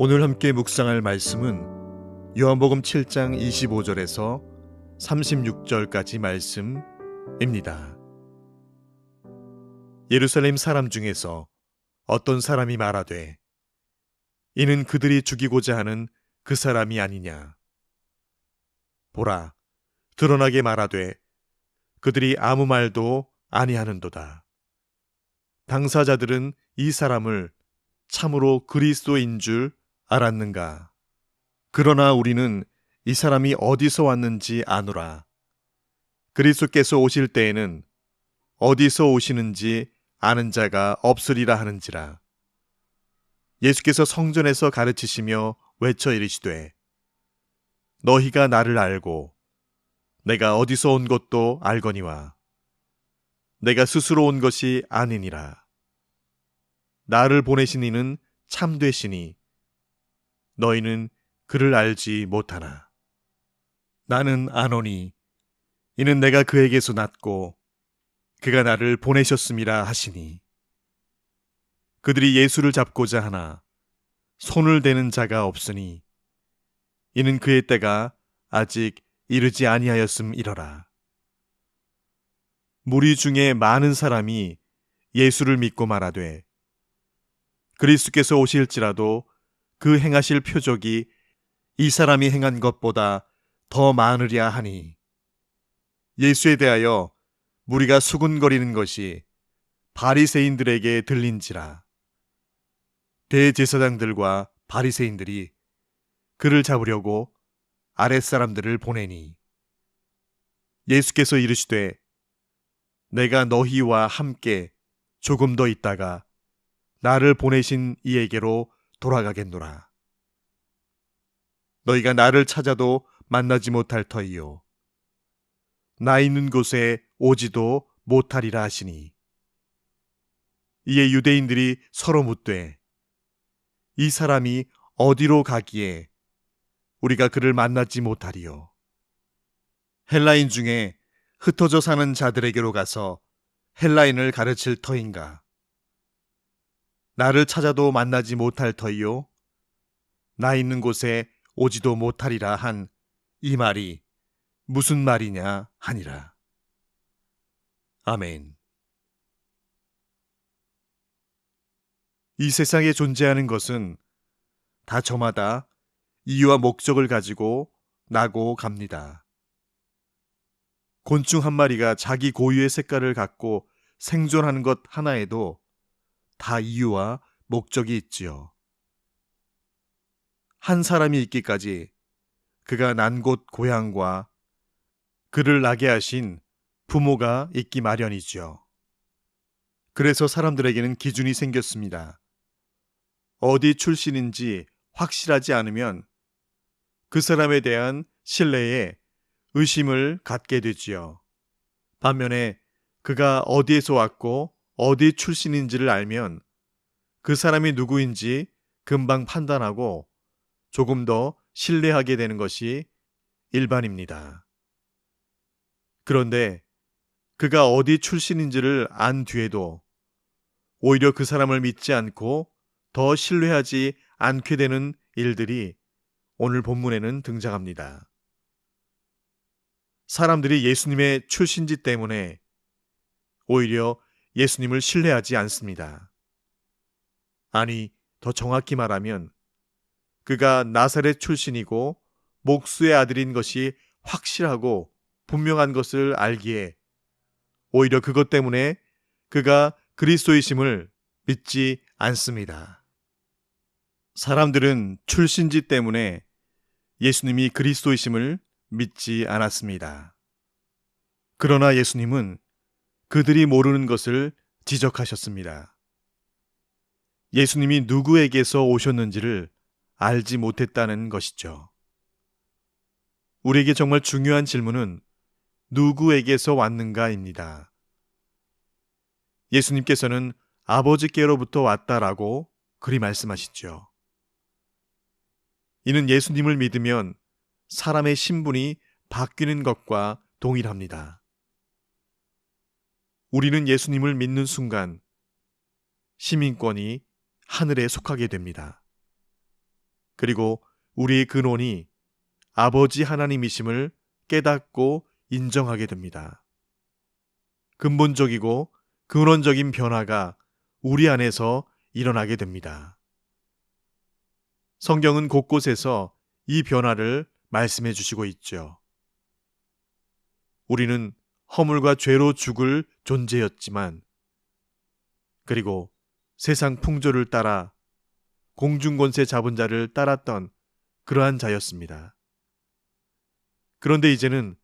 오늘 함께 묵상할 말씀은 요한복음 7장 25절에서 36절까지 말씀입니다. 예루살렘 사람 중에서 어떤 사람이 말하되 이는 그들이 죽이고자 하는 그 사람이 아니냐. 보라, 드러나게 말하되 그들이 아무 말도 아니하는도다. 당사자들은 이 사람을 참으로 그리스도인 줄 알았는가? 그러나 우리는 이 사람이 어디서 왔는지 아노라. 그리스도께서 오실 때에는 어디서 오시는지 아는 자가 없으리라 하는지라. 예수께서 성전에서 가르치시며 외쳐 이르시되 너희가 나를 알고 내가 어디서 온 것도 알거니와 내가 스스로 온 것이 아니니라. 나를 보내신 이는 참되시니 너희는 그를 알지 못하나. 나는 아노니 이는 내가 그에게서 났고 그가 나를 보내셨음이라 하시니 그들이 예수를 잡고자 하나 손을 대는 자가 없으니 이는 그의 때가 아직 이르지 아니하였음이러라. 무리 중에 많은 사람이 예수를 믿고 말하되 그리스도께서 오실지라도 그 행하실 표적이 이 사람이 행한 것보다 더 많으랴 하니. 예수에 대하여 무리가 수군거리는 것이 바리새인들에게 들린지라. 대제사장들과 바리새인들이 그를 잡으려고 아랫사람들을 보내니 예수께서 이르시되 내가 너희와 함께 조금 더 있다가 나를 보내신 이에게로 돌아가겠노라. 너희가 나를 찾아도 만나지 못할 터이요. 나 있는 곳에 오지도 못하리라 하시니. 이에 유대인들이 서로 묻되 이 사람이 어디로 가기에 우리가 그를 만나지 못하리요. 헬라인 중에 흩어져 사는 자들에게로 가서 헬라인을 가르칠 터인가? 나를 찾아도 만나지 못할 터이요. 나 있는 곳에 오지도 못하리라 한 이 말이 무슨 말이냐 하니라. 아멘. 이 세상에 존재하는 것은 다 저마다 이유와 목적을 가지고 나고 갑니다. 곤충 한 마리가 자기 고유의 색깔을 갖고 생존하는 것 하나에도 다 이유와 목적이 있지요. 한 사람이 있기까지 그가 난 곳 고향과 그를 나게 하신 부모가 있기 마련이지요. 그래서 사람들에게는 기준이 생겼습니다. 어디 출신인지 확실하지 않으면 그 사람에 대한 신뢰에 의심을 갖게 되지요. 반면에 그가 어디에서 왔고 어디 출신인지를 알면 그 사람이 누구인지 금방 판단하고 조금 더 신뢰하게 되는 것이 일반입니다. 그런데 그가 어디 출신인지를 안 뒤에도 오히려 그 사람을 믿지 않고 더 신뢰하지 않게 되는 일들이 오늘 본문에는 등장합니다. 사람들이 예수님의 출신지 때문에 오히려 예수님을 신뢰하지 않습니다. 아니, 더 정확히 말하면 그가 나사렛 출신이고 목수의 아들인 것이 확실하고 분명한 것을 알기에 오히려 그것 때문에 그가 그리스도이심을 믿지 않습니다. 사람들은 출신지 때문에 예수님이 그리스도이심을 믿지 않았습니다. 그러나 예수님은 그들이 모르는 것을 지적하셨습니다. 예수님이 누구에게서 오셨는지를 알지 못했다는 것이죠. 우리에게 정말 중요한 질문은 누구에게서 왔는가입니다. 예수님께서는 아버지께로부터 왔다라고 그리 말씀하시죠. 이는 예수님을 믿으면 사람의 신분이 바뀌는 것과 동일합니다. 우리는 예수님을 믿는 순간 시민권이 하늘에 속하게 됩니다. 그리고 우리의 근원이 아버지 하나님이심을 깨닫고 인정하게 됩니다. 근본적이고 근원적인 변화가 우리 안에서 일어나게 됩니다. 성경은 곳곳에서 이 변화를 말씀해 주시고 있죠. 우리는 허물과 죄로 죽을 존재였지만, 그리고 세상 풍조를 따라 공중권세 잡은 자를 따랐던 그러한 자였습니다. 그런데 이제는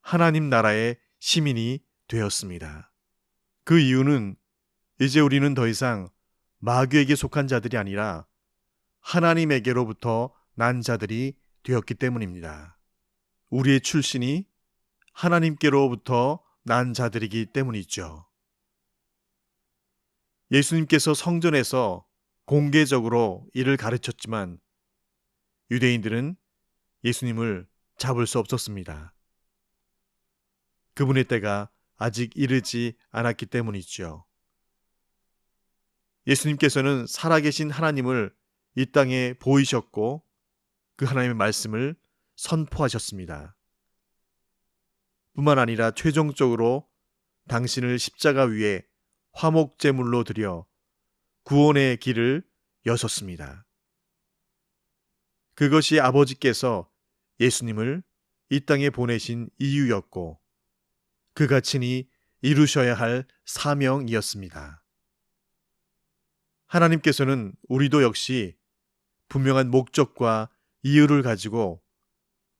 하나님 나라의 시민이 되었습니다. 그 이유는 이제 우리는 더 이상 마귀에게 속한 자들이 아니라 하나님에게로부터 난 자들이 되었기 때문입니다. 우리의 출신이 하나님께로부터 난 자들이기 때문이죠. 예수님께서 성전에서 공개적으로 이를 가르쳤지만 유대인들은 예수님을 잡을 수 없었습니다. 그분의 때가 아직 이르지 않았기 때문이죠. 예수님께서는 살아계신 하나님을 이 땅에 보이셨고 그 하나님의 말씀을 선포하셨습니다. 뿐만 아니라 최종적으로 당신을 십자가 위에 화목 제물로 드려 구원의 길을 여셨습니다. 그것이 아버지께서 예수님을 이 땅에 보내신 이유였고 그가 친히 이루셔야 할 사명이었습니다. 하나님께서는 우리도 역시 분명한 목적과 이유를 가지고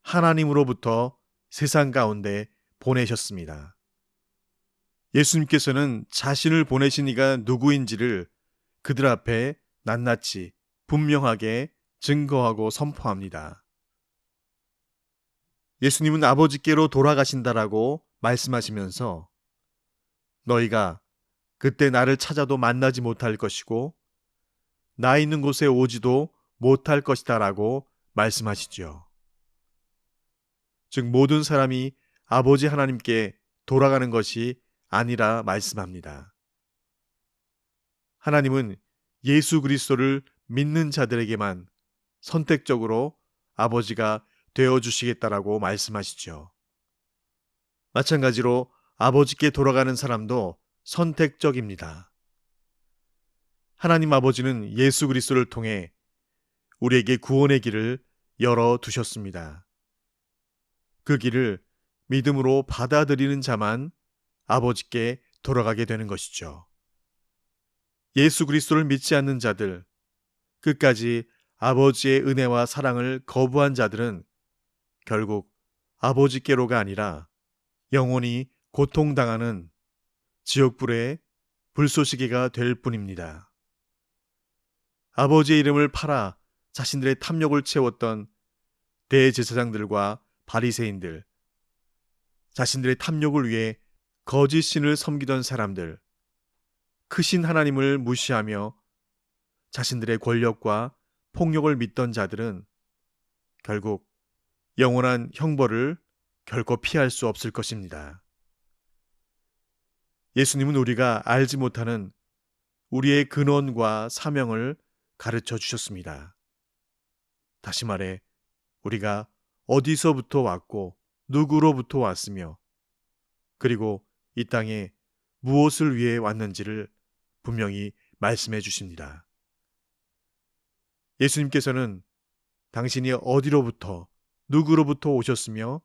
하나님으로부터 세상 가운데 보내셨습니다. 예수님께서는 자신을 보내신 이가 누구인지를 그들 앞에 낱낱이 분명하게 증거하고 선포합니다. 예수님은 아버지께로 돌아가신다라고 말씀하시면서 너희가 그때 나를 찾아도 만나지 못할 것이고 나 있는 곳에 오지도 못할 것이다라고 말씀하시죠. 즉 모든 사람이 아버지 하나님께 돌아가는 것이 아니라 말씀합니다. 하나님은 예수 그리스도를 믿는 자들에게만 선택적으로 아버지가 되어 주시겠다라고 말씀하시죠. 마찬가지로 아버지께 돌아가는 사람도 선택적입니다. 하나님 아버지는 예수 그리스도를 통해 우리에게 구원의 길을 열어 두셨습니다. 그 길을 믿음으로 받아들이는 자만 아버지께 돌아가게 되는 것이죠. 예수 그리스도를 믿지 않는 자들, 끝까지 아버지의 은혜와 사랑을 거부한 자들은 결국 아버지께로가 아니라 영원히 고통당하는 지옥불의 불쏘시개가 될 뿐입니다. 아버지의 이름을 팔아 자신들의 탐욕을 채웠던 대제사장들과 바리새인들, 자신들의 탐욕을 위해 거짓 신을 섬기던 사람들, 크신 하나님을 무시하며 자신들의 권력과 폭력을 믿던 자들은 결국 영원한 형벌을 결코 피할 수 없을 것입니다. 예수님은 우리가 알지 못하는 우리의 근원과 사명을 가르쳐 주셨습니다. 다시 말해, 우리가 어디서부터 왔고 누구로부터 왔으며 그리고 이 땅에 무엇을 위해 왔는지를 분명히 말씀해 주십니다. 예수님께서는 당신이 어디로부터 누구로부터 오셨으며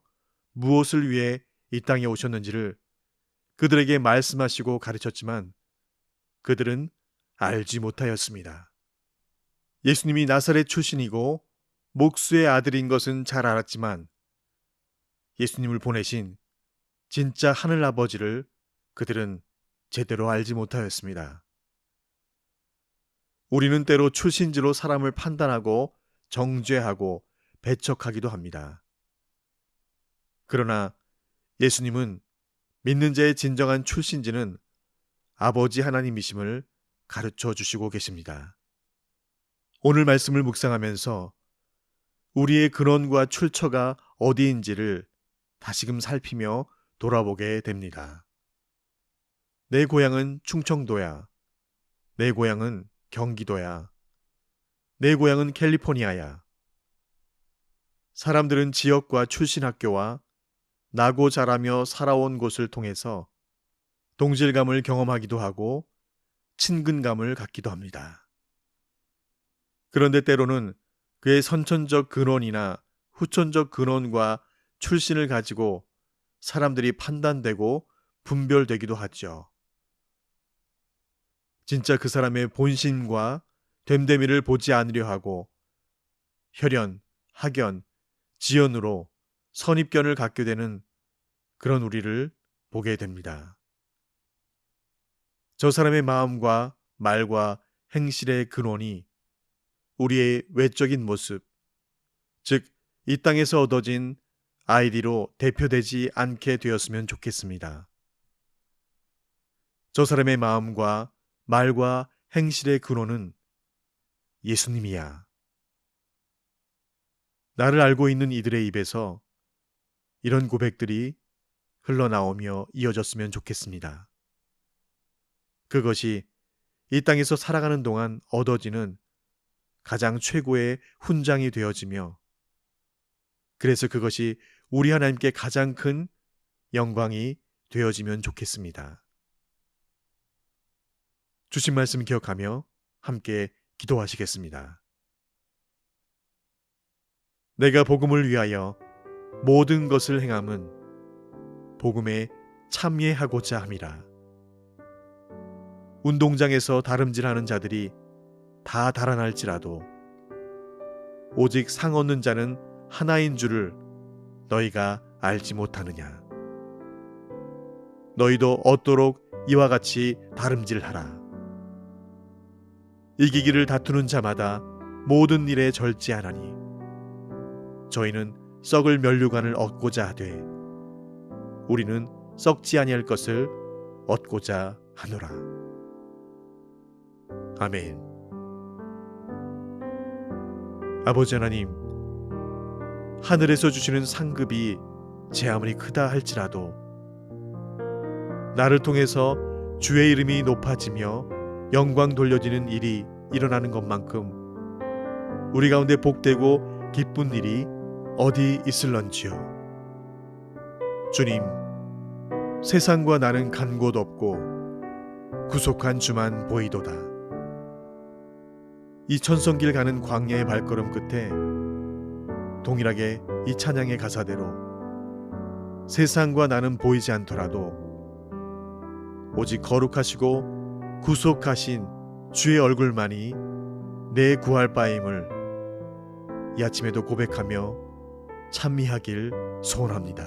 무엇을 위해 이 땅에 오셨는지를 그들에게 말씀하시고 가르쳤지만 그들은 알지 못하였습니다. 예수님이 나사렛 출신이고 목수의 아들인 것은 잘 알았지만 예수님을 보내신 진짜 하늘 아버지를 그들은 제대로 알지 못하였습니다. 우리는 때로 출신지로 사람을 판단하고 정죄하고 배척하기도 합니다. 그러나 예수님은 믿는 자의 진정한 출신지는 아버지 하나님이심을 가르쳐 주시고 계십니다. 오늘 말씀을 묵상하면서 우리의 근원과 출처가 어디인지를 다시금 살피며 돌아보게 됩니다. 내 고향은 충청도야. 내 고향은 경기도야. 내 고향은 캘리포니아야. 사람들은 지역과 출신 학교와 나고 자라며 살아온 곳을 통해서 동질감을 경험하기도 하고 친근감을 갖기도 합니다. 그런데 때로는 그의 선천적 근원이나 후천적 근원과 출신을 가지고 사람들이 판단되고 분별되기도 하죠. 진짜 그 사람의 본심과 됨됨이를 보지 않으려 하고 혈연, 학연, 지연으로 선입견을 갖게 되는 그런 우리를 보게 됩니다. 저 사람의 마음과 말과 행실의 근원이 우리의 외적인 모습, 즉, 이 땅에서 얻어진 아이디로 대표되지 않게 되었으면 좋겠습니다. 저 사람의 마음과 말과 행실의 근원은 예수님이야. 나를 알고 있는 이들의 입에서 이런 고백들이 흘러나오며 이어졌으면 좋겠습니다. 그것이 이 땅에서 살아가는 동안 얻어지는 가장 최고의 훈장이 되어지며 그래서 그것이 우리 하나님께 가장 큰 영광이 되어지면 좋겠습니다. 주신 말씀 기억하며 함께 기도하시겠습니다. 내가 복음을 위하여 모든 것을 행함은 복음에 참여하고자 함이라. 운동장에서 다름질하는 자들이 다 달아날지라도 오직 상 얻는 자는 하나인 줄을 너희가 알지 못하느냐. 너희도 얻도록 이와 같이 다름질하라. 이기기를 다투는 자마다 모든 일에 절제하나니 저희는 썩을 면류관을 얻고자 하되 우리는 썩지 아니할 것을 얻고자 하노라. 아멘. 아버지 하나님, 하늘에서 주시는 상급이 제 아무리 크다 할지라도 나를 통해서 주의 이름이 높아지며 영광 돌려지는 일이 일어나는 것만큼 우리 가운데 복되고 기쁜 일이 어디 있을런지요. 주님, 세상과 나는 간 곳 없고 구속한 주만 보이도다. 이 천성길 가는 광야의 발걸음 끝에 동일하게 이 찬양의 가사대로 세상과 나는 보이지 않더라도 오직 거룩하시고 구속하신 주의 얼굴만이 내 구할 바임을 이 아침에도 고백하며 찬미하길 소원합니다.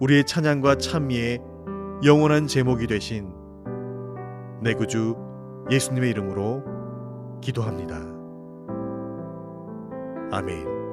우리의 찬양과 찬미의 영원한 제목이 되신 내 구주 예수님의 이름으로 기도합니다. 아멘.